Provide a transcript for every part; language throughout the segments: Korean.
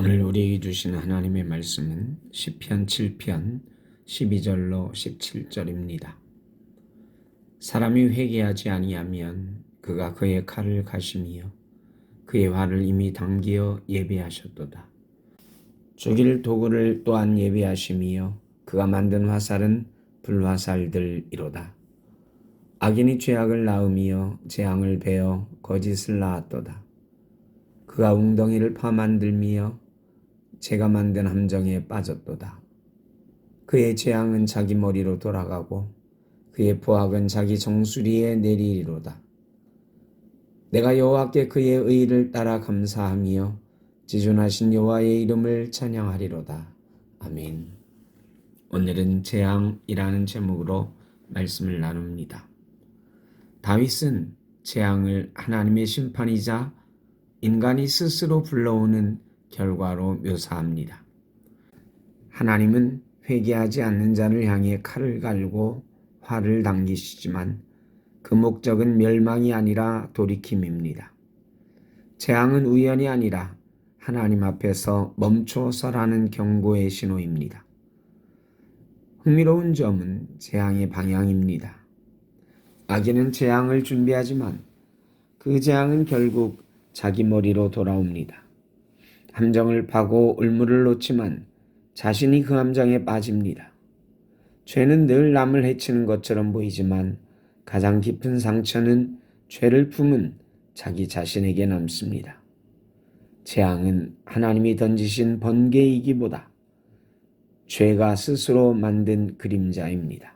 오늘 우리에게 주신 하나님의 말씀은 시편 7편 12절로 17절입니다. 사람이 회개하지 아니하면 그가 그의 칼을 가심이요 그의 활을 이미 당기어 예배하셨도다. 죽일 도구를 또한 예배하심이요 그가 만든 화살은 불화살들이로다. 악인이 죄악을 낳음이요 재앙을 베어 거짓을 낳았도다. 그가 웅덩이를 파 만들미여 제가 만든 함정에 빠졌도다. 그의 재앙은 자기 머리로 돌아가고 그의 포악은 자기 정수리에 내리리로다. 내가 여호와께 그의 의를 따라 감사하며 지존하신 여호와의 이름을 찬양하리로다. 아멘. 오늘은 재앙이라는 제목으로 말씀을 나눕니다. 다윗은 재앙을 하나님의 심판이자 인간이 스스로 불러오는 결과로 묘사합니다. 하나님은 회개하지 않는 자를 향해 칼을 갈고 화를 당기시지만 그 목적은 멸망이 아니라 돌이킴입니다. 재앙은 우연이 아니라 하나님 앞에서 멈춰 서라는 경고의 신호입니다. 흥미로운 점은 재앙의 방향입니다. 악인은 재앙을 준비하지만 그 재앙은 결국 자기 머리로 돌아옵니다. 함정을 파고 울물을 놓지만 자신이 그 함정에 빠집니다. 죄는 늘 남을 해치는 것처럼 보이지만 가장 깊은 상처는 죄를 품은 자기 자신에게 남습니다. 재앙은 하나님이 던지신 번개이기보다 죄가 스스로 만든 그림자입니다.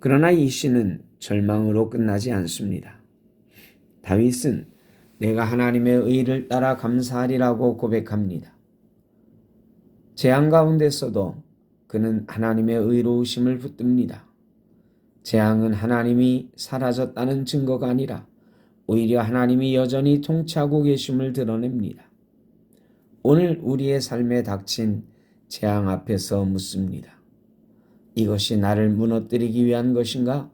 그러나 이 시는 절망으로 끝나지 않습니다. 다윗은 내가 하나님의 의를 따라 감사하리라고 고백합니다. 재앙 가운데서도 그는 하나님의 의로우심을 붙듭니다. 재앙은 하나님이 사라졌다는 증거가 아니라 오히려 하나님이 여전히 통치하고 계심을 드러냅니다. 오늘 우리의 삶에 닥친 재앙 앞에서 묻습니다. 이것이 나를 무너뜨리기 위한 것인가?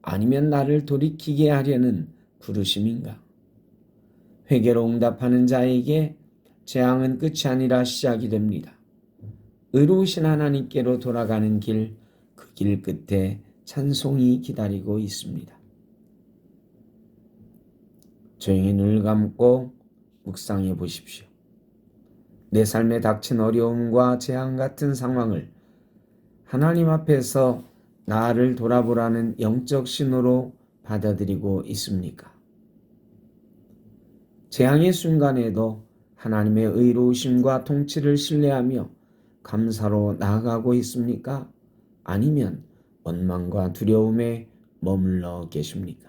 아니면 나를 돌이키게 하려는 부르심인가? 회개로 응답하는 자에게 재앙은 끝이 아니라 시작이 됩니다. 의로우신 하나님께로 돌아가는 길, 그 길 끝에 찬송이 기다리고 있습니다. 조용히 눈을 감고 묵상해 보십시오. 내 삶에 닥친 어려움과 재앙 같은 상황을 하나님 앞에서 나를 돌아보라는 영적 신호로 받아들이고 있습니까? 재앙의 순간에도 하나님의 의로우심과 통치를 신뢰하며 감사로 나아가고 있습니까? 아니면 원망과 두려움에 머물러 계십니까?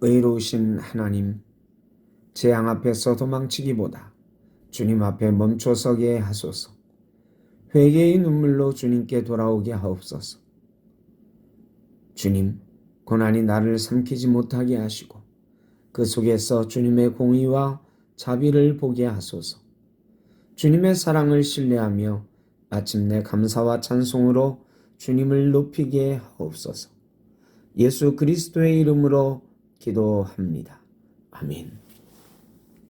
의로우신 하나님, 재앙 앞에서 도망치기보다 주님 앞에 멈춰서게 하소서. 회개의 눈물로 주님께 돌아오게 하옵소서. 주님, 고난이 나를 삼키지 못하게 하시고 그 속에서 주님의 공의와 자비를 보게 하소서. 주님의 사랑을 신뢰하며 마침내 감사와 찬송으로 주님을 높이게 하옵소서. 예수 그리스도의 이름으로 기도합니다. 아멘.